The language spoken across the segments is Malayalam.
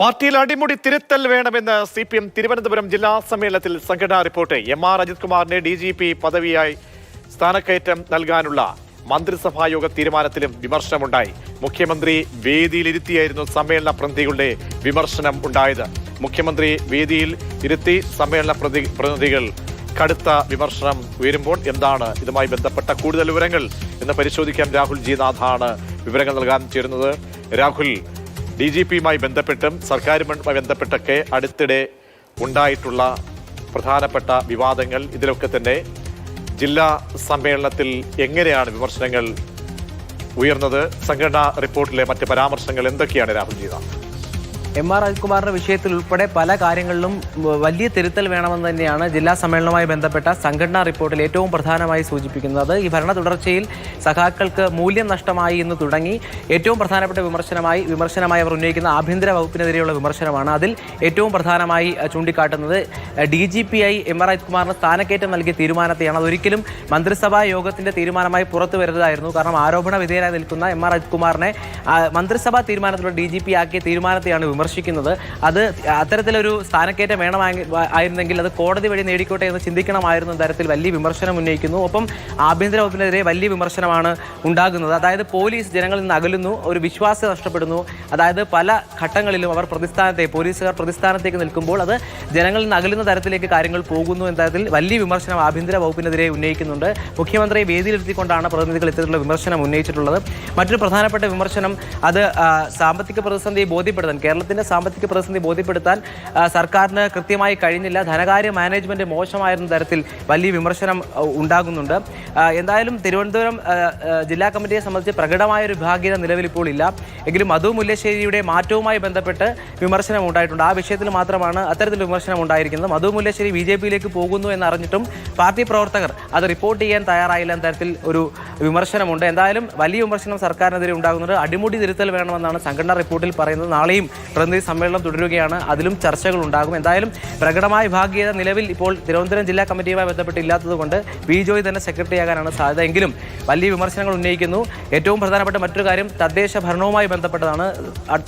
പാർട്ടിയിൽ അടിമുടി തിരുത്തൽ വേണമെന്ന് സി പി എം തിരുവനന്തപുരം ജില്ലാ സമ്മേളനത്തിൽ സംഘടനാ റിപ്പോർട്ട്. എം ആർ അജിത് കുമാറിനെ ഡി ജി പി പദവിയായി സ്ഥാനക്കയറ്റം നൽകാനുള്ള മന്ത്രിസഭായോഗ തീരുമാനത്തിലും വിമർശനമുണ്ടായി. മുഖ്യമന്ത്രി വേദിയിലിരുത്തിയായിരുന്നു സമ്മേളന പ്രതിനിധികളുടെ വിമർശനം ഉണ്ടായത്. മുഖ്യമന്ത്രി വേദിയിൽ ഇരുത്തി സമ്മേളന പ്രതി പ്രതിനിധികൾ കടുത്ത വിമർശനം ഉയരുമ്പോൾ എന്താണ് ഇതുമായി ബന്ധപ്പെട്ട കൂടുതൽ വിവരങ്ങൾ എന്ന് പരിശോധിക്കാൻ രാഹുൽ ജി നാഥാണ് വിവരങ്ങൾ നൽകാൻ ചേരുന്നത്. രാഹുൽ ഡി ജി പിയുമായി ബന്ധപ്പെട്ടും സർക്കാരുമായി ബന്ധപ്പെട്ടൊക്കെ അടുത്തിടെ ഉണ്ടായിട്ടുള്ള പ്രധാനപ്പെട്ട വിവാദങ്ങൾ ഇതിലൊക്കെ തന്നെ ജില്ലാ സമ്മേളനത്തിൽ എങ്ങനെയാണ് വിമർശനങ്ങൾ ഉയർന്നത്? സംഘടനാ റിപ്പോർട്ടിലെ മറ്റ് പരാമർശങ്ങൾ എന്തൊക്കെയാണ് Rahul G Nath M R അജിത്കുമാറിന്റെ വിഷയത്തിൽ ഉൾപ്പെടെ പല കാര്യങ്ങളിലും വലിയ തിരുത്തൽ വേണമെന്ന് തന്നെയാണ് ജില്ലാ സമ്മേളനവുമായി ബന്ധപ്പെട്ട സംഘടനാ റിപ്പോർട്ടിൽ ഏറ്റവും പ്രധാനമായി സൂചിപ്പിക്കുന്നത്. ഈ ഭരണ തുടർച്ചയിൽ സഖാക്കൾക്ക് മൂല്യം നഷ്ടമായി എന്ന് തുടങ്ങി ഏറ്റവും പ്രധാനപ്പെട്ട വിമർശനമായി വിമർശനമായി അവർ ഉന്നയിക്കുന്ന ആഭ്യന്തര വകുപ്പിനെതിരെയുള്ള വിമർശനമാണ് അതിൽ ഏറ്റവും പ്രധാനമായി ചൂണ്ടിക്കാട്ടുന്നത്. D G P I M R അജിത്കുമാറിന് സ്ഥാനക്കയറ്റം നൽകിയ തീരുമാനത്തെയാണ്. അതൊരിക്കലും മന്ത്രിസഭാ യോഗത്തിന്റെ തീരുമാനമായി പുറത്തു വരുന്നതായിരുന്നു കാരണം ആരോപണ വിധേയനായി നിൽക്കുന്ന എം ആർ അജിത്കുമാറിനെ മന്ത്രിസഭാ തീരുമാനത്തിലൂടെ ഡി ജി പി ആക്കിയ തീരുമാനത്തെയാണ് വിമർശിക്കുന്നത്. അത് അത്തരത്തിലൊരു സ്ഥാനക്കയറ്റം വേണമായി ആയിരുന്നെങ്കിൽ അത് കോടതി വഴി നേടിക്കോട്ടെ എന്ന് ചിന്തിക്കണമായിരുന്നു തരത്തിൽ വലിയ വിമർശനം ഉന്നയിക്കുന്നു. ഒപ്പം ആഭ്യന്തര വകുപ്പിനെതിരെ വലിയ വിമർശനമാണ് ഉണ്ടാകുന്നത്. അതായത് പോലീസ് ജനങ്ങളിൽ നിന്ന് അകലുന്നു ഒരു വിശ്വാസം നഷ്ടപ്പെടുന്നു. അതായത് പല ഘട്ടങ്ങളിലും അവർ പ്രതിസ്ഥാനത്തെ പോലീസുകാർ പ്രതിസ്ഥാനത്തേക്ക് നിൽക്കുമ്പോൾ അത് ജനങ്ങളിൽ നിന്ന് അകലുന്ന തരത്തിലേക്ക് കാര്യങ്ങൾ പോകുന്നു എന്ന തരത്തിൽ വലിയ വിമർശനം ആഭ്യന്തര വകുപ്പിനെതിരെ ഉന്നയിക്കുന്നുണ്ട്. മുഖ്യമന്ത്രിയെ വേദിയിലിരുത്തിക്കൊണ്ടാണ് പ്രതിനിധികൾ ഇത്തരത്തിലുള്ള വിമർശനം ഉന്നയിച്ചിട്ടുള്ളത്. മറ്റൊരു പ്രധാനപ്പെട്ട വിമർശനം അത് സാമ്പത്തിക പ്രതിസന്ധിയെ ബോധ്യപ്പെടുത്താൻ കേരളത്തിന്റെ സാമ്പത്തിക പ്രതിസന്ധി ബോധ്യപ്പെടുത്താൻ സർക്കാരിന് കൃത്യമായി കഴിഞ്ഞില്ല. ധനകാര്യ മാനേജ്മെന്റ് മോശമായിരുന്ന തരത്തിൽ വലിയ വിമർശനം ഉണ്ടാകുന്നുണ്ട്. എന്തായാലും തിരുവനന്തപുരം ജില്ലാ കമ്മിറ്റിയെ സംബന്ധിച്ച് പ്രകടമായ ഒരു ഭാഗ്യത നിലവിൽ ഇപ്പോൾ ഇല്ല. എങ്കിലും മധു മുല്ലശ്ശേരിയുടെ മാറ്റവുമായി ബന്ധപ്പെട്ട് വിമർശനം ഉണ്ടായിട്ടുണ്ട്. ആ വിഷയത്തിൽ മാത്രമാണ് അത്തരത്തിൽ വിമർശനം ഉണ്ടായിരിക്കുന്നത്. മധു മുല്ലശ്ശേരി ബി ജെ പിയിലേക്ക് പോകുന്നു എന്നറിഞ്ഞിട്ടും പാർട്ടി പ്രവർത്തകർ അത് റിപ്പോർട്ട് ചെയ്യാൻ തയ്യാറായില്ല എന്ന തരത്തിൽ ഒരു വിമർശനമുണ്ട്. എന്തായാലും വലിയ വിമർശനം സർക്കാരിനെതിരെ ഉണ്ടാകുന്നുണ്ട്. അടിമുടി തിരുത്തൽ വേണമെന്നാണ് സംഘടനാ റിപ്പോർട്ടിൽ പറയുന്നത്. നാളെയും പ്രതിനിധി സമ്മേളനം തുടരുകയാണ്. അതിലും ചർച്ചകൾ ഉണ്ടാകും എന്തായാലും പ്രകടമായ വിഭാഗീയത നിലവിൽ ഇപ്പോൾ തിരുവനന്തപുരം ജില്ലാ കമ്മിറ്റിയുമായി ബന്ധപ്പെട്ട് ഇല്ലാത്തതുകൊണ്ട് ബി ജോയ് തന്നെ സെക്രട്ടറി ആകാനാണ് സാധ്യത. എങ്കിലും വലിയ വിമർശനങ്ങൾ ഉന്നയിക്കുന്നു. ഏറ്റവും പ്രധാനപ്പെട്ട മറ്റൊരു കാര്യം തദ്ദേശ ഭരണവുമായി ബന്ധപ്പെട്ടതാണ്.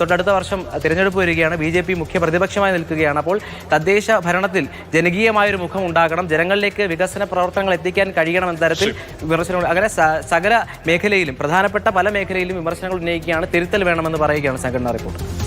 തൊട്ടടുത്ത വർഷം തിരഞ്ഞെടുപ്പ് വരികയാണ്. ബി ജെ പി മുഖ്യ പ്രതിപക്ഷമായി നിൽക്കുകയാണ്. അപ്പോൾ തദ്ദേശ ഭരണത്തിൽ ജനകീയമായൊരു മുഖം ഉണ്ടാകണം. ജനങ്ങളിലേക്ക് വികസന പ്രവർത്തനങ്ങൾ എത്തിക്കാൻ കഴിയണം എന്ന തരത്തിൽ വിമർശനങ്ങൾ അങ്ങനെ സകല മേഖലയിലും പ്രധാനപ്പെട്ട പല മേഖലയിലും വിമർശനങ്ങൾ ഉന്നയിക്കുകയാണ്. തിരുത്തൽ വേണമെന്ന് പറയുകയാണ് സംഘടനാ റിപ്പോർട്ട്.